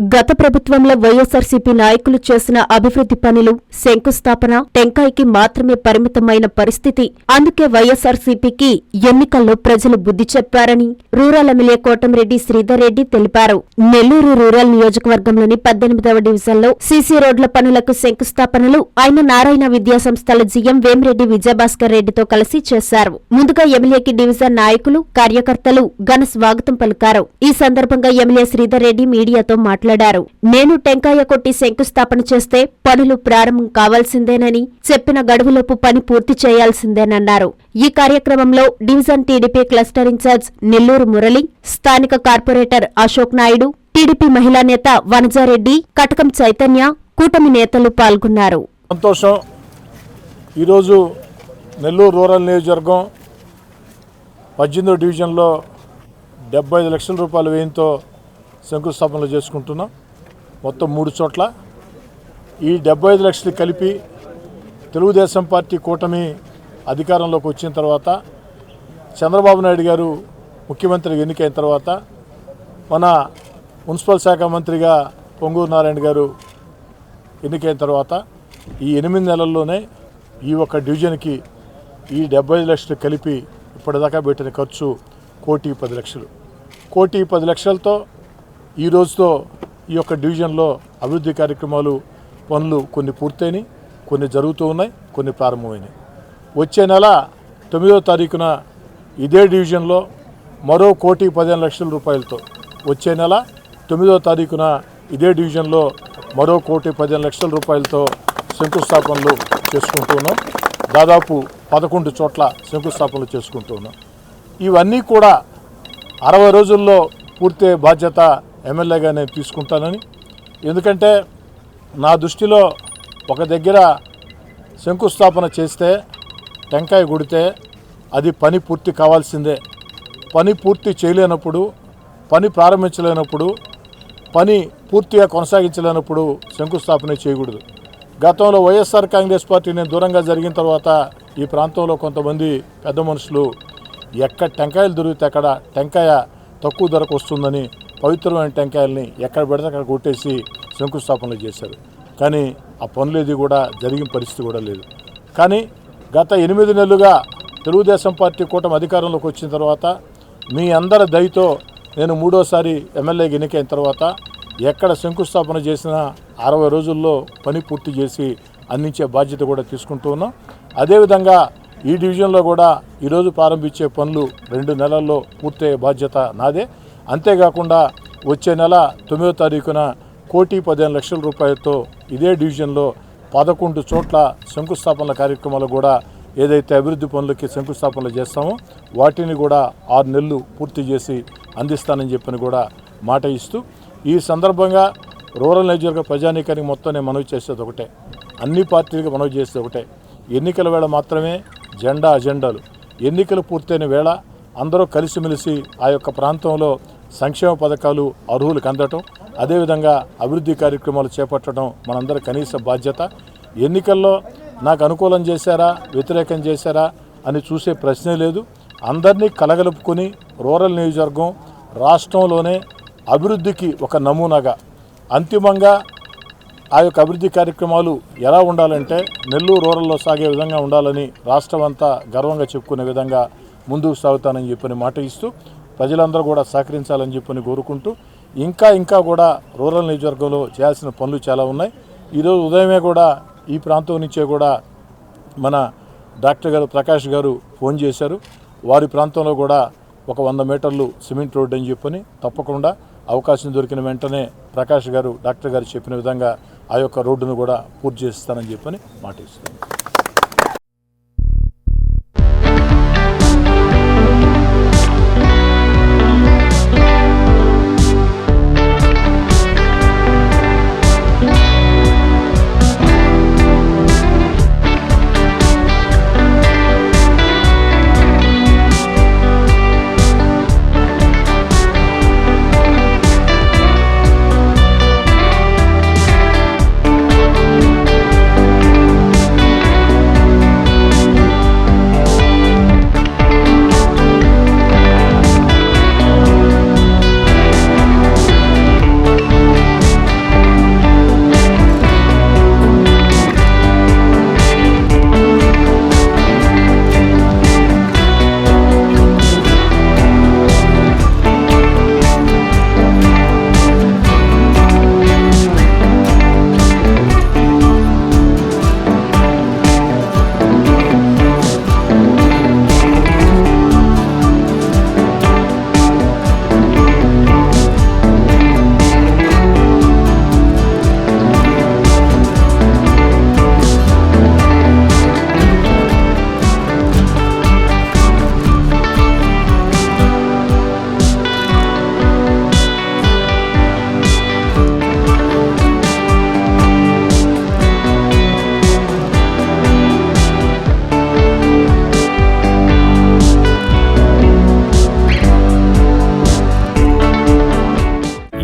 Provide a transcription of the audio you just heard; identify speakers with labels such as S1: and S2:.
S1: గత ప్రభుత్వంలో వైఎస్సార్సీపీ నాయకులు చేసిన అభివృద్ధి పనులు శంకుస్థాపన టెంకాయకి మాత్రమే పరిమితమైన పరిస్థితి. అందుకే వైఎస్సార్సీపీకి ఎన్నికల్లో ప్రజలు బుద్ధి చెప్పారని రూరల్ ఎమ్మెల్యే కోటమిరెడ్డి శ్రీధర్ రెడ్డి తెలిపారు. నెల్లూరు రూరల్ నియోజకవర్గంలోని పద్దెనిమిదవ డివిజన్లో సీసీ రోడ్ల పనులకు శంకుస్థాపనలు ఆయన నారాయణ విద్యా సంస్థల జీఎం వేమిరెడ్డి విజయభాస్కర్ రెడ్డితో కలిసి చేశారు. ముందుగా ఎమ్మెల్యేకి డివిజన్ నాయకులు కార్యకర్తలు ఘన స్వాగతం పలికారు. ఈ సందర్భంగా ఎమ్మెల్యే శ్రీధర్ రెడ్డి మీడియాతో మాట్లాడారు. నేను టెంకాయ కొట్టి శంకుస్థాపన చేస్తే పనులు ప్రారంభం కావాల్సిందేనని చెప్పిన గడువులోపు పని పూర్తి చేయాల్సిందేనన్నారు. ఈ కార్యక్రమంలో division TDP cluster incharge Nellore Murali స్థానిక కార్పొరేటర్ అశోక్ నాయుడు టీడీపీ మహిళా నేత వనజారెడ్డి కటకం చైతన్య కూటమి నేతలు పాల్గొన్నారు.
S2: సంతోషం. ఈరోజు నెల్లూరు రూరల్ నియోజకవర్గం పద్దెనిమిదో డివిజన్లో డెబ్బై ఐదు లక్షల రూపాయల వ్యయంతో శంకుస్థాపనలు చేసుకుంటున్నాం. మొత్తం మూడు చోట్ల. ఈ డెబ్బై ఐదు లక్షలు కలిపి తెలుగుదేశం పార్టీ కూటమి అధికారంలోకి వచ్చిన తర్వాత చంద్రబాబు నాయుడు గారు ముఖ్యమంత్రి ఎన్నికైన తర్వాత మన మున్సిపల్ శాఖ మంత్రిగా పొంగూరు నారాయణ గారు ఎన్నికైన తర్వాత ఈ ఎనిమిది నెలల్లోనే ఈ ఒక్క డివిజన్కి ఈ డెబ్బై ఐదు లక్షలు కలిపి ఇప్పటిదాకా పెట్టిన ఖర్చు కోటి పది లక్షలు. కోటి పది లక్షలతో ఈ రోజుతో ఈ యొక్క డివిజన్లో అభివృద్ధి కార్యక్రమాలు పనులు కొన్ని పూర్తయినాయి కొన్ని జరుగుతూ ఉన్నాయి కొన్ని ప్రారంభమైనాయి. వచ్చే నెల తొమ్మిదో తారీఖున ఇదే డివిజన్లో మరో కోటి పదిహేను లక్షల రూపాయలతో వచ్చే నెల తొమ్మిదో తారీఖున ఇదే డివిజన్లో మరో కోటి పదిహేను లక్షల రూపాయలతో శంకుస్థాపనలు చేసుకుంటూ ఉన్నాం. దాదాపు పదకొండు చోట్ల శంకుస్థాపనలు చేసుకుంటూ ఉన్నాం. ఇవన్నీ కూడా అరవై రోజుల్లో పూర్తి బాధ్యత ఎమ్మెల్యేగా నేను తీసుకుంటానని. ఎందుకంటే నా దృష్టిలో ఒక దగ్గర శంకుస్థాపన చేస్తే టెంకాయ కొడితే అది పని పూర్తి కావాల్సిందే. పని పూర్తి చేయలేనప్పుడు పని ప్రారంభించలేనప్పుడు పని పూర్తిగా కొనసాగించలేనప్పుడు శంకుస్థాపన చేయకూడదు. గతంలో వైఎస్ఆర్ కాంగ్రెస్ పార్టీ నేను దూరంగా జరిగిన తర్వాత ఈ ప్రాంతంలో కొంతమంది పెద్ద మనుషులు ఎక్కడ టెంకాయలు దొరికితే అక్కడ టెంకాయ తక్కువ ధరకు వస్తుందని పవిత్రమైన టెంకాయల్ని ఎక్కడ పెడితే అక్కడ కొట్టేసి శంకుస్థాపనలు చేశారు. కానీ ఆ పనులు కూడా జరిగిన పరిస్థితి కూడా లేదు. కానీ గత ఎనిమిది నెలలుగా తెలుగుదేశం పార్టీ కూటమి అధికారంలోకి వచ్చిన తర్వాత మీ అందరి దయతో నేను మూడోసారి ఎమ్మెల్యేకి ఎన్నికైన తర్వాత ఎక్కడ శంకుస్థాపన చేసినా అరవై రోజుల్లో పని పూర్తి చేసి అందించే బాధ్యత కూడా తీసుకుంటూ ఉన్నాం. అదేవిధంగా ఈ డివిజన్లో కూడా ఈరోజు ప్రారంభించే పనులు రెండు నెలల్లో పూర్తయ్యే బాధ్యత నాదే. అంతేకాకుండా వచ్చే నెల తొమ్మిదో తారీఖున కోటి పదిహేను లక్షల రూపాయలతో ఇదే డివిజన్లో పదకొండు చోట్ల శంకుస్థాపనల కార్యక్రమాలు కూడా ఏదైతే అభివృద్ధి పనులకి శంకుస్థాపనలు చేస్తామో వాటిని కూడా ఆరు నెలలు పూర్తి చేసి అందిస్తానని చెప్పని కూడా మాట ఇస్తూ ఈ సందర్భంగా రూరల్ నియోజకవర్గ ప్రజానీకానికి మొత్తం నేను మనవి చేసేది ఒకటే. అన్ని పార్టీలకు మనవి చేసేది ఒకటే. ఎన్నికల వేళ మాత్రమే జెండా అజెండాలు. ఎన్నికలు పూర్తయిన వేళ అందరూ కలిసిమెలిసి ఆ యొక్క ప్రాంతంలో సంక్షేమ పథకాలు అర్హులకు అందటం అదేవిధంగా అభివృద్ధి కార్యక్రమాలు చేపట్టడం మనందరి కనీస బాధ్యత. ఎన్నికల్లో నాకు అనుకూలం చేశారా వ్యతిరేకం చేశారా అని చూసే ప్రశ్నే లేదు. అందరినీ కలగలుపుకొని రూరల్ నియోజకవర్గం రాష్ట్రంలోనే అభివృద్ధికి ఒక నమూనాగా అంతిమంగా ఆ యొక్క అభివృద్ధి కార్యక్రమాలు ఎలా ఉండాలంటే నెల్లూరు రూరల్లో సాగే విధంగా ఉండాలని రాష్ట్రం అంతా గర్వంగా చెప్పుకునే విధంగా ముందుకు సాగుతానని చెప్పని మాట ఇస్తూ ప్రజలందరూ కూడా సహకరించాలని చెప్పని కోరుకుంటూ ఇంకా ఇంకా కూడా రూరల్ నియోజకవర్గంలో చేయాల్సిన పనులు చాలా ఉన్నాయి. ఈరోజు ఉదయమే కూడా ఈ ప్రాంతం నుంచే కూడా మన డాక్టర్ గారు ప్రకాష్ గారు ఫోన్ చేశారు. వారి ప్రాంతంలో కూడా ఒక వంద మీటర్లు సిమెంట్ రోడ్ అని చెప్పని తప్పకుండా అవకాశం దొరికిన వెంటనే ప్రకాష్ గారు డాక్టర్ గారు చెప్పిన విధంగా ఆ యొక్క రోడ్డును కూడా పూర్తి చేస్తానని చెప్పని మాట ఇస్తున్నాను